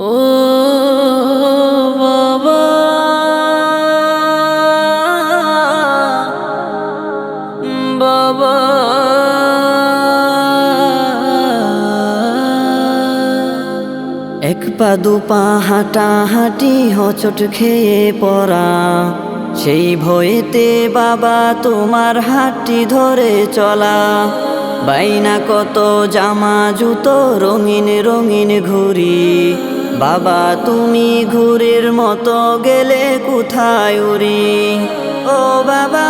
ও বাবা। বাবা। এক পা দু পা হাঁটা হাঁটি হচট খেয়ে পড়া। সেই ভয়েতে বাবা তোমার হাঁটি ধরে চলা। বাইনা কত জামা, জুতো, রঙিন রঙিন ঘুরি বাবা, তুমি ঘুরের মতো গেলে কোথায় উড়ি? ও বাবা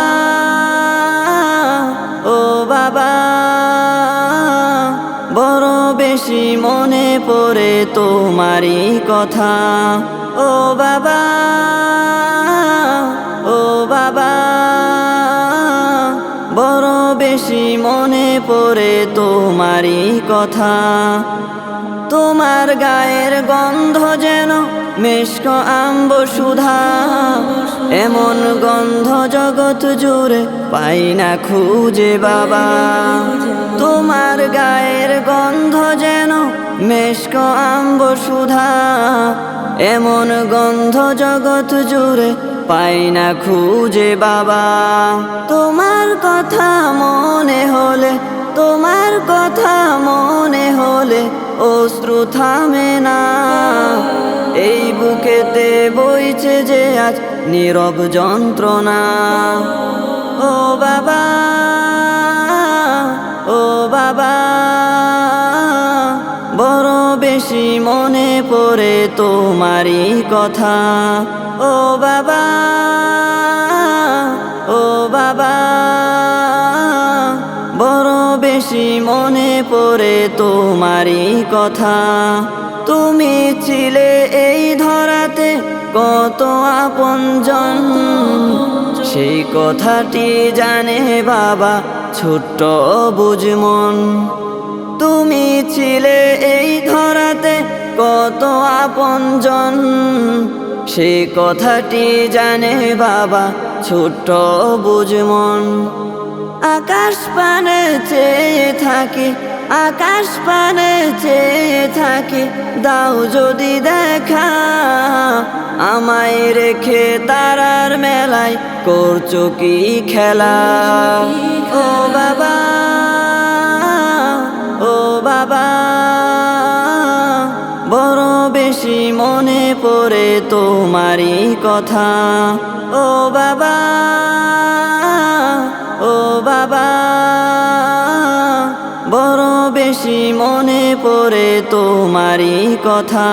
ও বাবা, বড় বেশি মনে পড়ে তোমারই কথা। ও বাবা ও বাবা, বড় বেশি মনে পড়ে তোমারই কথা। তোমার গায়ের গন্ধ যেন মেশক আম্ব সুধা এমন গন্ধ জগৎ জুড়ে পাই না খুঁজে বাবা। তোমার গায়ের গন্ধ যেন মেশক আম্ব সুধা এমন গন্ধ জগৎ জুড়ে পাই না খুঁজে বাবা। তোমার কথা মনে হলে, তোমার কথা মনে হলে অশ্রু থামে না। এই বুকেতে বইছে যে আজ নীরব যন্ত্রণা। ও বাবা ও বাবা। পড়ে তোমারই কথা। ও বাবা ও বাবা, বড় বেশি মনে পড়ে তোমারই কথা। তুমি ছিলে এই ধরাতে কত আপনজন। সেই কথাটি জানে বাবা, ছোট্ট বুঝমন তুমি ছিলে এই ধরাতে কত আপনজন সে কথাটি জানে বাবা, ছোট্ট বুঝমন আকাশ পানে চেয়ে থাকি, আকাশ পানে চেয়ে থাকি, দাও যদি দেখা। আমায় রেখে তারার মেলায় করছ কি খেলা? ও বাবা। বেশি মনে পড়ে তোমারই কথা। ও বাবা ও বাবা, বড় বেশি মনে পড়ে তোমারই কথা।